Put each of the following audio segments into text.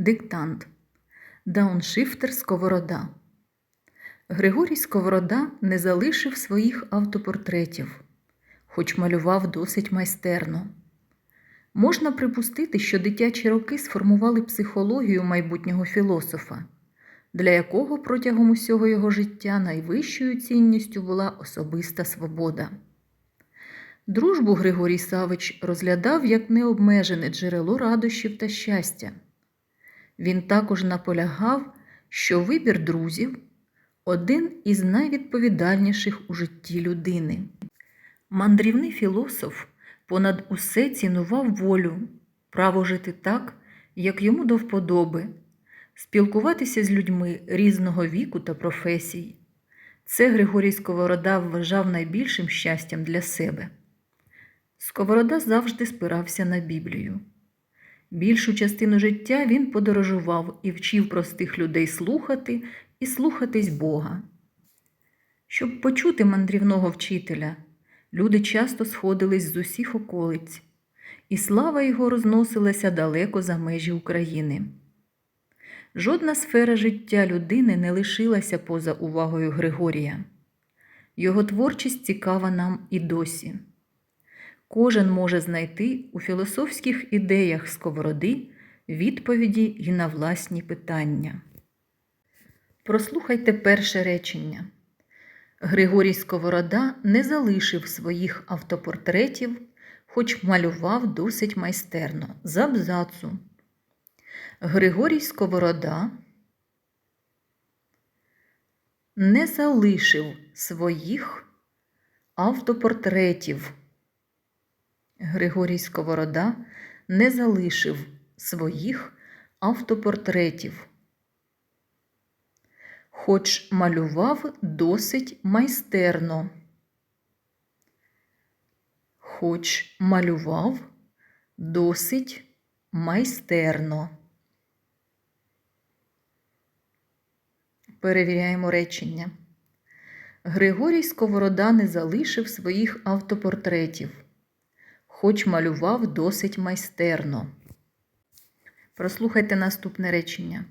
Диктант. Дауншифтер Сковорода. Григорій Сковорода не залишив своїх автопортретів, хоч малював досить майстерно. Можна припустити, що дитячі роки сформували психологію майбутнього філософа, для якого протягом усього його життя найвищою цінністю була особиста свобода. Дружбу Григорій Савич розглядав як необмежене джерело радощів та щастя. Він також наполягав, що вибір друзів один із найвідповідальніших у житті людини. Мандрівний філософ понад усе цінував волю, право жити так, як йому до вподоби, спілкуватися з людьми різного віку та професій. Це Григорій Сковорода вважав найбільшим щастям для себе. Сковорода завжди спирався на Біблію. Більшу частину життя він подорожував і вчив простих людей слухати і слухатись Бога. Щоб почути мандрівного вчителя, люди часто сходились з усіх околиць, і слава його розносилася далеко за межі України. Жодна сфера життя людини не лишилася поза увагою Григорія. Його творчість цікава нам і досі. Кожен може знайти у філософських ідеях сковороди відповіді й на власні питання. Прослухайте перше речення. Григорій Сковорода не залишив своїх автопортретів, хоч малював досить майстерно з абзацу. Григорій Сковорода не залишив своїх автопортретів. Григорій Сковорода не залишив своїх автопортретів, хоч малював досить майстерно. Хоч малював досить майстерно. Перевіряємо речення. Григорій Сковорода не залишив своїх автопортретів хоч малював досить майстерно. Прослухайте наступне речення.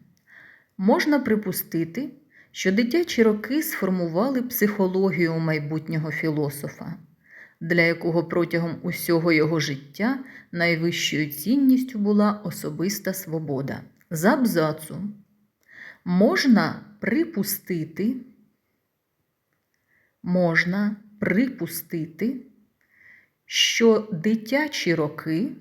Можна припустити, що дитячі роки сформували психологію майбутнього філософа, для якого протягом усього його життя найвищою цінністю була особиста свобода. З абзацу можна припустити, можна припустити що дитячі роки,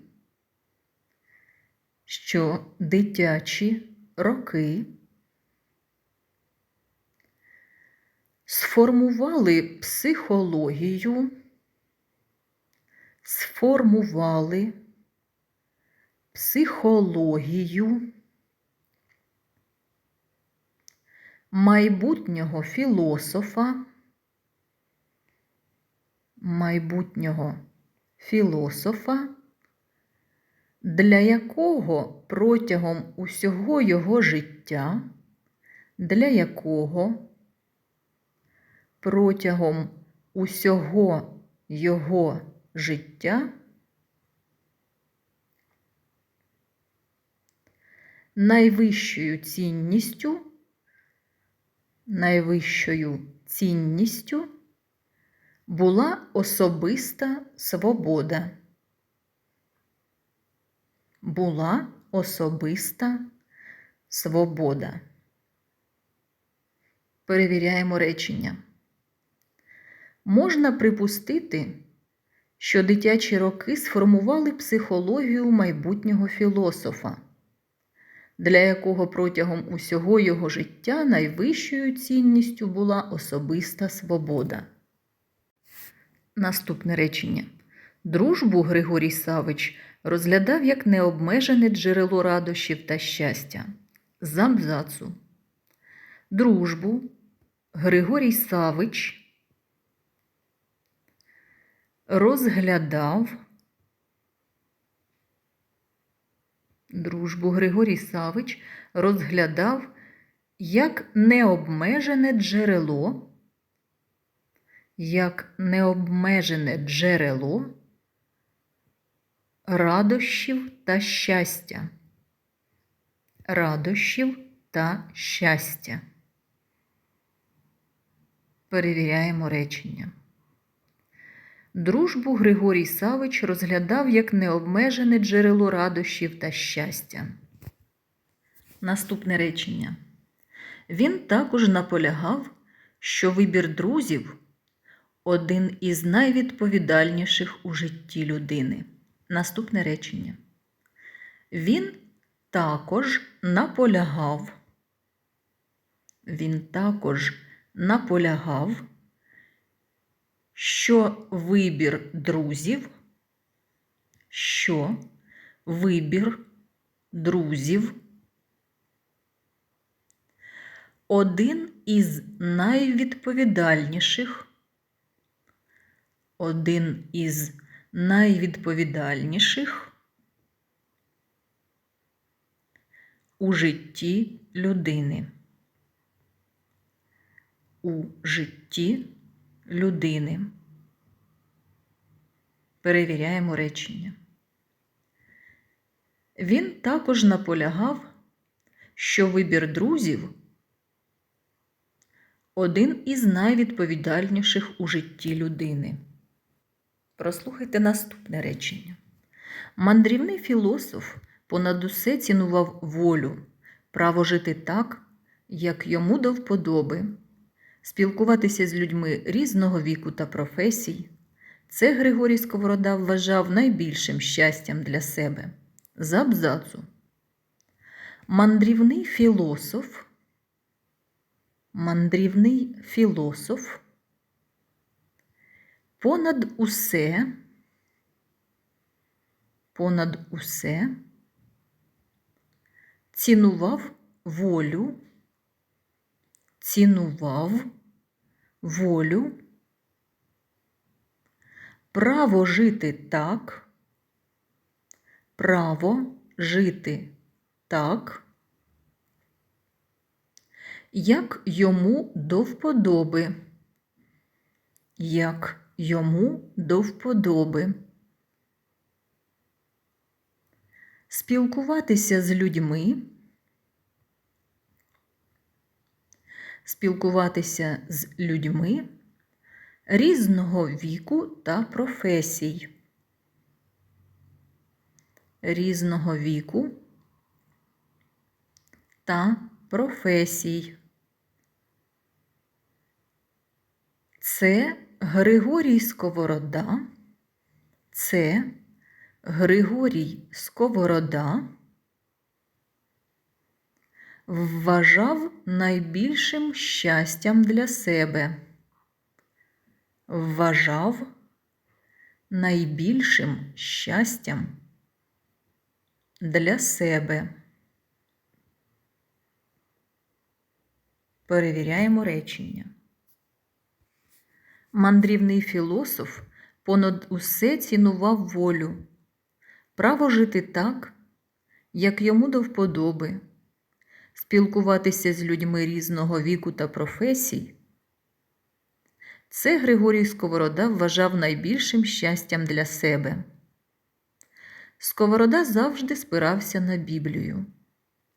що дитячі роки сформували психологію, сформували психологію майбутнього філософа, майбутнього філософа, для якого протягом усього його життя, для якого протягом усього його життя найвищою цінністю, найвищою цінністю була особиста свобода. Була особиста свобода. Перевіряємо речення. Можна припустити, що дитячі роки сформували психологію майбутнього філософа, для якого протягом усього його життя найвищою цінністю була особиста свобода. Наступне речення. Дружбу Григорій Савич розглядав як необмежене джерело радощів та щастя. З. Дружбу Григорій Савич розглядав Дружбу Григорій Савич розглядав як необмежене джерело як необмежене джерело радощів та щастя. радощів та щастя. Перевіряємо речення. Дружбу Григорій Савич розглядав як необмежене джерело радощів та щастя. Наступне речення. Він також наполягав, що вибір друзів один із найвідповідальніших у житті людини. Наступне речення. Він також наполягав. Він також наполягав, що вибір друзів, що вибір друзів один із найвідповідальніших, один із найвідповідальніших у житті людини. У житті людини. Перевіряємо речення. Він також наполягав, що вибір друзів один із найвідповідальніших у житті людини. Прослухайте наступне речення. Мандрівний філософ понад усе цінував волю, право жити так, як йому до вподоби, спілкуватися з людьми різного віку та професій. Це Григорій Сковорода вважав найбільшим щастям для себе. З абзацу. Мандрівний філософ мандрівний філософ, понад усе, понад усе цінував волю, цінував волю, право жити так, право жити так як йому до вподоби, як йому до вподоби. Спілкуватися з людьми, спілкуватися з людьми різного віку та професій, різного віку та професій. Це Григорій Сковорода, це Григорій Сковорода вважав найбільшим щастям для себе. Вважав найбільшим щастям для себе. Перевіряємо речення. Мандрівний філософ понад усе цінував волю, право жити так, як йому до вподоби, спілкуватися з людьми різного віку та професій. Це Григорій Сковорода вважав найбільшим щастям для себе. Сковорода завжди спирався на Біблію.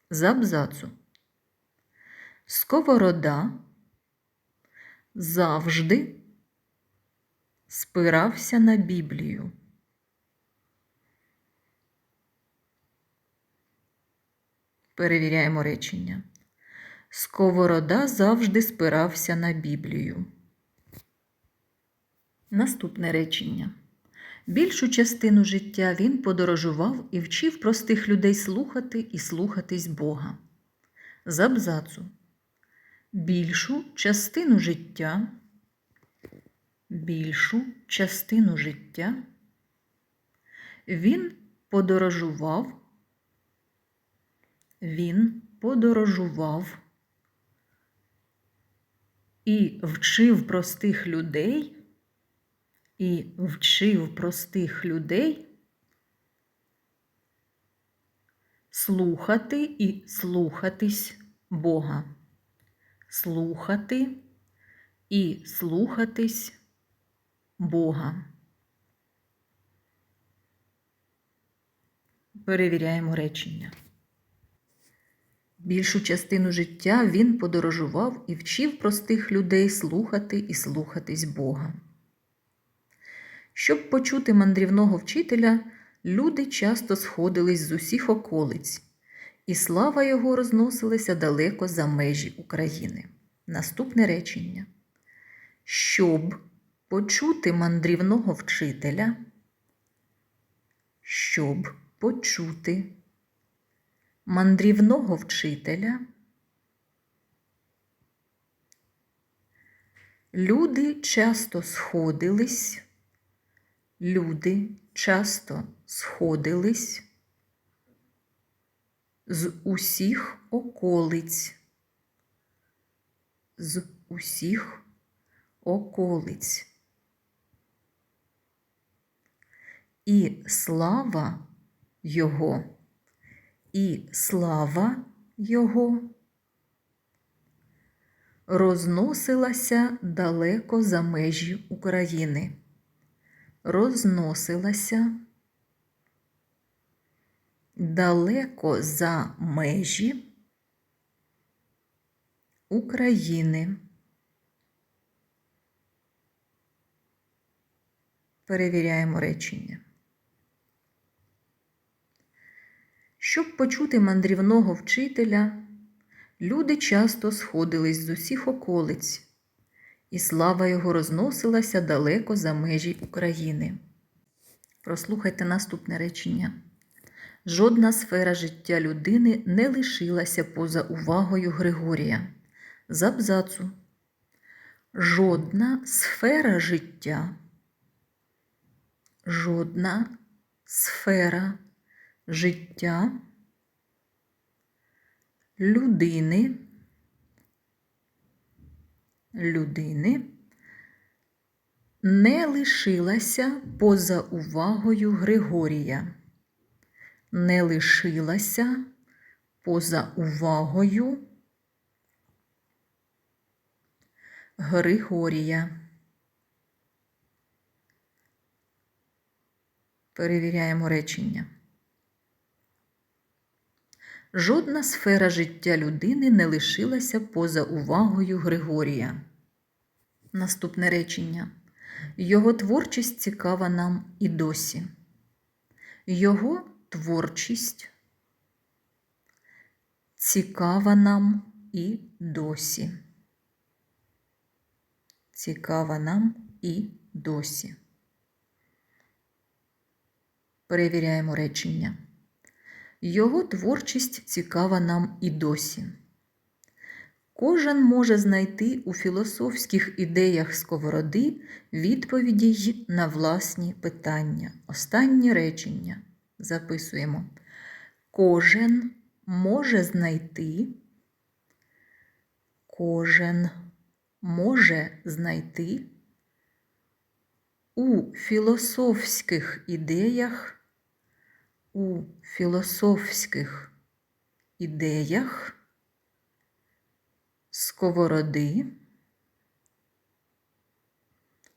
З абзацу. Сковорода завжди спирався на Біблію. Перевіряємо речення. Сковорода завжди спирався на Біблію. Наступне речення. Більшу частину життя він подорожував і вчив простих людей слухати і слухатись Бога. З абзацу. Більшу частину життя більшу частину життя. Він подорожував, він подорожував. І вчив простих людей, і вчив простих людей слухати і слухатись Бога. Слухати і слухатись Бога. Перевіряємо речення. Більшу частину життя він подорожував і вчив простих людей слухати і слухатись Бога. Щоб почути мандрівного вчителя, люди часто сходились з усіх околиць, і слава його розносилася далеко за межі України. Наступне речення. Щоб почути мандрівного вчителя, щоб почути мандрівного вчителя, люди часто сходились, люди часто сходились з усіх околиць, з усіх околиць. І слава Його, і слава Його розносилася далеко за межі України. Розносилася далеко за межі України. Перевіряємо речення. Щоб почути мандрівного вчителя, люди часто сходились з усіх околиць, і слава його розносилася далеко за межі України. Прослухайте наступне речення. Жодна сфера життя людини не лишилася поза увагою Григорія. З абзацу. Жодна сфера життя. Жодна сфера життя людини, людини не лишилася поза увагою Григорія, не лишилася поза увагою Григорія. Перевіряємо речення. Жодна сфера життя людини не лишилася поза увагою Григорія. Наступне речення. Його творчість цікава нам і досі. Його творчість цікава нам і досі. Цікава нам і досі. Перевіряємо речення. Його творчість цікава нам і досі. Кожен може знайти у філософських ідеях сковороди відповіді й на власні питання. Останнє речення записуємо. Кожен може знайти, кожен може знайти у філософських ідеях у філософських ідеях сковороди,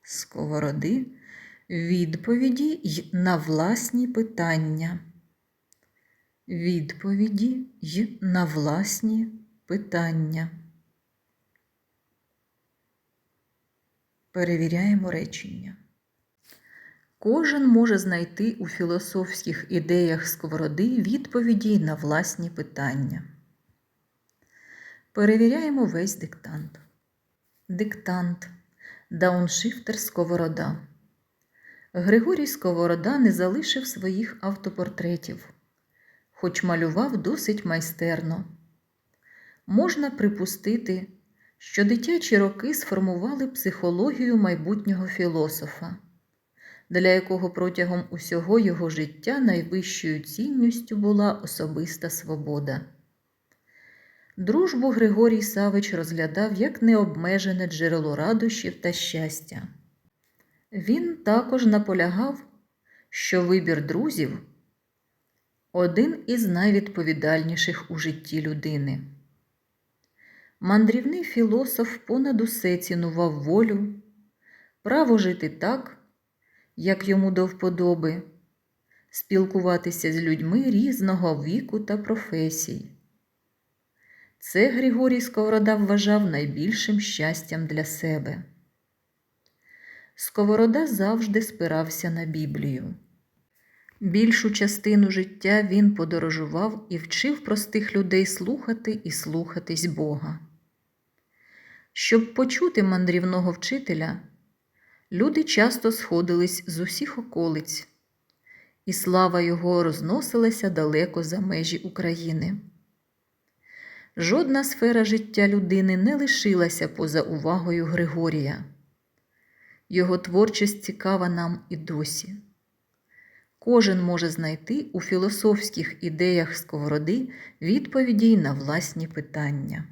сковороди відповіді й на власні питання. Відповіді й на власні питання. Перевіряємо речення. Кожен може знайти у філософських ідеях сковороди відповіді на власні питання. Перевіряємо весь диктант. Диктант. Дауншифтер Сковорода. Григорій Сковорода не залишив своїх автопортретів, хоч малював досить майстерно. Можна припустити, що дитячі роки сформували психологію майбутнього філософа для якого протягом усього його життя найвищою цінністю була особиста свобода. Дружбу Григорій Савич розглядав як необмежене джерело радощів та щастя. Він також наполягав, що вибір друзів один із найвідповідальніших у житті людини. Мандрівний філософ понад усе цінував волю, право жити так, як йому до вподоби, спілкуватися з людьми різного віку та професій. Це Григорій Сковорода вважав найбільшим щастям для себе. Сковорода завжди спирався на Біблію. Більшу частину життя він подорожував і вчив простих людей слухати і слухатись Бога. Щоб почути мандрівного вчителя, люди часто сходились з усіх околиць, і слава його розносилася далеко за межі України. Жодна сфера життя людини не лишилася поза увагою Григорія. Його творчість цікава нам і досі. Кожен може знайти у філософських ідеях сковороди відповіді на власні питання.